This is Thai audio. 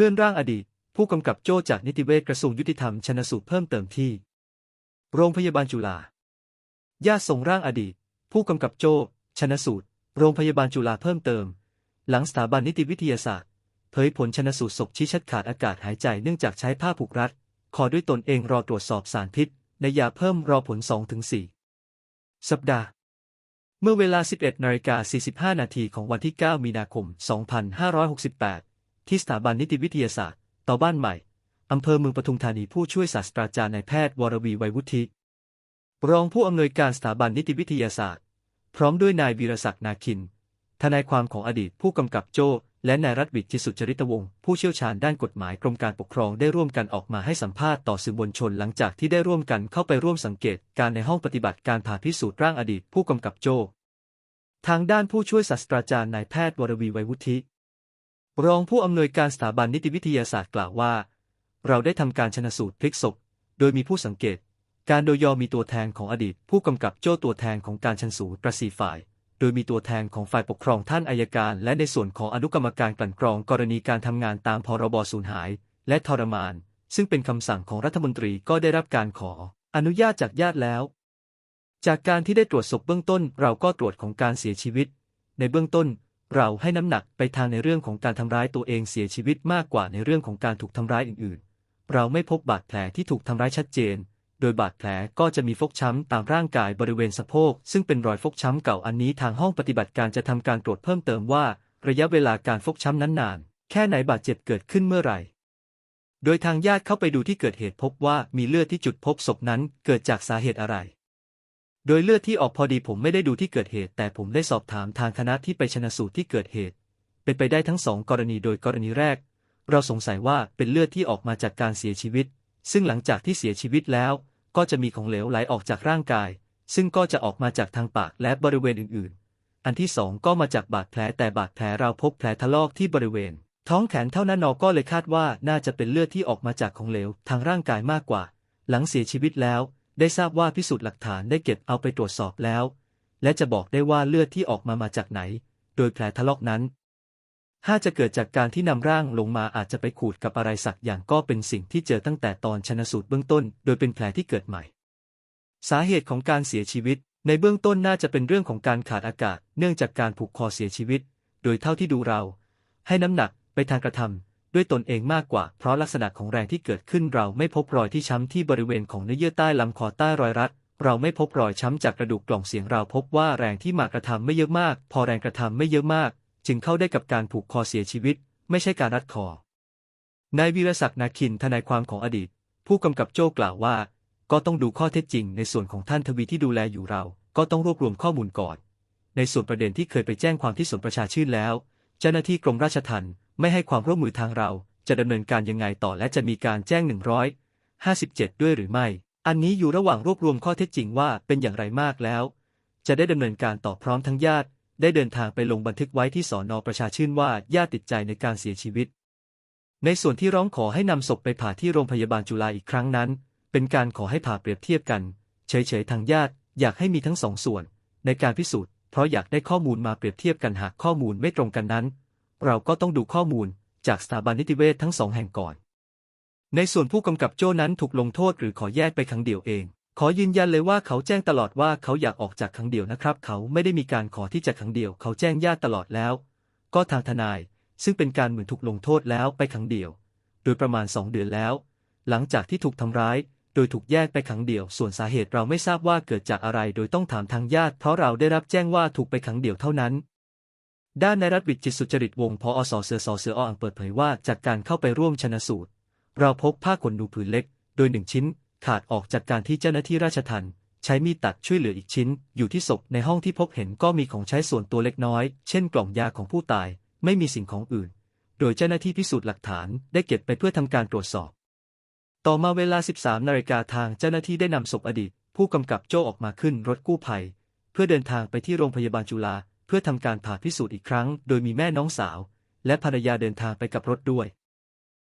ลื่อนร่างอดีต ผู้กำกับโจ้จากนิติเวชกระทรวงยุติธรรมชนสูตรเพิ่มเติมที่ โรงพยาบาลจุฬาญาติส่งร่างอดีต ผู้กำกับโจ้ชนสูตร โรงพยาบาลจุฬาเพิ่มเติม หลังสถาบันนิติวิทยาศาสตร์ เผยผลชนสูตรศพชี้ชัดขาดอากาศหายใจเนื่องจากใช้ผ้าผูกรัดขอด้วยตนเองรอตรวจสอบสารพิษ ในยาเพิ่มรอผล 2-4 สัปดาห์ เมื่อเวลา 11นาฬิกา45 นาทีของวันที่ 9 มีนาคม 2568 ที่สถาบันนิติวิทยาศาสตร์ต่อบ้านใหม่ อำเภอเมืองปทุมธานีผู้ช่วยศาสตราจารย์นายแพทย์วรวีไวยวุฒิ รองผู้อำนวยการสถาบันนิติวิทยาศาสตร์ พร้อมด้วยนายวีรศักดิ์นาคิน ทนายความของอดีตผู้กำกับโจ้และนายรัฐวิทย์จิตสุจริตวงศ์ผู้เชี่ยวชาญด้านกฎหมายกรมการปกครองได้ร่วมกันออกมาให้สัมภาษณ์ต่อสื่อมวลชนหลังจากที่ได้ร่วมกันเข้าไปร่วมสังเกตการในห้องปฏิบัติการผ่าพิสูจน์ร่างอดีตผู้กำกับโจ้ทางด้านผู้ช่วยศาสตราจารย์นายแพทย์วรวีไวยวุฒิ รองผู้อำนวยการสถาบันนิติวิทยาศาสตร์กล่าวว่า เราได้ทำการชนสูตรพลิกศพ โดยมีผู้สังเกต การโดยยอมีตัวแทนของอดีต ผู้กำกับโจ้ตัวแทนของการชันสูตรประสีฝ่าย โดยมีตัวแทนของฝ่ายปกครองท่านอายการ และในส่วนของอนุกรรมการกลั่นกรองกรณีการทำงานตามพรบสูญหาย และทรมาน ซึ่งเป็นคำสั่งของรัฐมนตรีก็ได้รับการขอ อนุญาตจากญาติแล้ว จากการที่ได้ตรวจศพเบื้องต้น เราก็ตรวจของการเสียชีวิต ในเบื้องต้น เราให้น้ำหนักไปทางในเรื่องของการทำร้ายตัวเองเสียชีวิตมากกว่าในเรื่องของการถูกทำร้ายอื่นๆ เราไม่พบบาดแผลที่ถูกทำร้ายชัดเจน โดยบาดแผลก็จะมีฟกช้ำตามร่างกายบริเวณสะโพก ซึ่งเป็นรอยฟกช้ำเก่าอันนี้ทางห้องปฏิบัติการจะทำการตรวจเพิ่มเติมว่า ระยะเวลาการฟกช้ำนั้นนาน แค่ไหนบาดเจ็บเกิดขึ้นเมื่อไหร่ โดยทางญาติเข้าไปดูที่เกิดเหตุพบว่ามีเลือดที่จุดพบศพนั้นเกิดจากสาเหตุอะไร โดยเลือดที่ออกพอดีผมไม่ได้ดูที่เกิดเหตุ แต่ผมได้สอบถามทางคณะที่ไปชนะสูตรที่เกิดเหตุ เป็นไปได้ทั้งสองกรณีโดยกรณีแรก เราสงสัยว่าเป็นเลือดที่ออกมาจากการเสียชีวิต ซึ่งหลังจากที่เสียชีวิตแล้ว ก็จะมีของเหลวไหลออกจากร่างกาย ซึ่งก็จะออกมาจากทางปากและบริเวณอื่นๆ อันที่สองก็มาจากบาดแผลแต่บาดแผลเราพบแผลทะลอกที่บริเวณ ท้องแขนเท่านั้นนอก็เลยคาดว่าน่าจะเป็นเลือดที่ออกมาจากของเหลวทางร่างกายมากกว่า หลังเสียชีวิตแล้ว ได้ทราบว่าพิสูจน์หลักฐานได้เก็บเอาไปตรวจสอบแล้ว และจะบอกได้ว่าเลือดที่ออกมามาจากไหน โดยแผลทะลอกนั้นถ้าจะเกิดจากการที่นำร่างลงมาอาจจะไปขูดกับอะไรสักอย่างก็เป็นสิ่งที่เจอตั้งแต่ตอนชนสูตรเบื้องต้น โดยเป็นแผลที่เกิดใหม่ สาเหตุของการเสียชีวิต ในเบื้องต้นน่าจะเป็นเรื่องของการขาดอากาศ เนื่องจากการผูกคอเสียชีวิต โดยเท่าที่ดูเรา ให้น้ำหนักไปทางกระทำ ด้วยตนเองมากกว่า เพราะลักษณะของแรงที่เกิดขึ้นเราไม่พบรอยที่ช้ำที่บริเวณของเนื้อเยื่อใต้ลำคอใต้รอยรัดเราไม่พบรอยช้ำจากกระดูกกล่องเสียงเราพบว่าแรงที่มากระทำไม่เยอะมาก พอแรงกระทำไม่เยอะมาก จึงเข้าได้กับการผูกคอเสียชีวิต ไม่ใช่การรัดคอนายวีรศักดิ์นาคินทนายความของอดีต ผู้กำกับโจ้กล่าวว่า ก็ต้องดูข้อเท็จจริง ในส่วนของท่านทวีที่ดูแลอยู่เรา ก็ต้องรวบรวมข้อมูลก่อน ในส่วนประเด็นที่เคยไปแจ้งความที่สวนประชาชื่นแล้ว เจ้าหน้าที่กรมราชทัณฑ์ ไม่ให้ความร่วมมือทางเราจะดำเนินการยังไงต่อและจะมีการแจ้ง 157 ด้วยหรือไม่ อันนี้อยู่ระหว่างรวบรวมข้อเท็จจริงว่าเป็นอย่างไรมากแล้ว จะได้ดำเนินการต่อพร้อมทั้งญาติ ได้เดินทางไปลงบันทึกไว้ที่สอนอประชาชื่นว่าญาติติดใจในการเสียชีวิต ในส่วนที่ร้องขอให้นำศพไปผ่าที่โรงพยาบาลจุฬาอีกครั้งนั้น เป็นการขอให้ผ่าเปรียบเทียบกัน เฉยๆทางญาติอยากให้มีทั้งสองส่วน ในการพิสูจน์เพราะอยากได้ข้อมูลมาเปรียบเทียบกันหากข้อมูลไม่ตรงกันนั้น เราก็ต้องดูข้อมูลจากสถาบันนิติเวชทั้งสองแห่งก่อน ในส่วนผู้กำกับโจ้นั้นถูกลงโทษหรือขอแยกไปครั้งเดียวเอง ขอยืนยันเลยว่าเขาแจ้งตลอดว่าเขาอยากออกจากครั้งเดียวนะครับ เขาไม่ได้มีการขอที่จะครั้งเดียว เขาแจ้งญาติตลอดแล้ว ก็ทางทนาย ซึ่งเป็นการเหมือนถูกลงโทษแล้วไปครั้งเดียว โดยประมาณสองเดือนแล้ว หลังจากที่ถูกทำร้าย โดยถูกแยกไปครั้งเดียว ส่วนสาเหตุเราไม่ทราบว่าเกิดจากอะไร โดยต้องถามทางญาติเพราะเราได้รับแจ้งว่าถูกไปครั้งเดียวเท่านั้น ด้านนายรัฐวิจิตสุจริตวงพออสเสือสอเสืออ่างเปิดเผยว่าจากการเข้าไปร่วมชนะสูตร เราพบผ้าขนหนูผืนเล็ก โดยหนึ่งชิ้น ขาดออกจากการที่เจ้าหน้าที่ราชทัณฑ์ใช้มีดตัดช่วยเหลืออีกชิ้น อยู่ที่ศพในห้องที่พบเห็นก็มีของใช้ส่วนตัวเล็กน้อย เช่นกล่องยาของผู้ตาย ไม่มีสิ่งของอื่น โดยเจ้าหน้าที่พิสูจน์หลักฐานได้เก็บไปเพื่อทำการตรวจสอบ ต่อมาเวลา 13นาฬิกาทางเจ้าหน้าที่ได้นำศพอดีต ผู้กำกับโจ้ออกมาขึ้นรถกู้ภัย เพื่อเดินทางไปที่โรงพยาบาลจุฬา พื่อทำการผ่าพิสูจน์อีกครั้ง โดยมีแม่น้องสาว และภรรยาเดินทางไปกับรถด้วย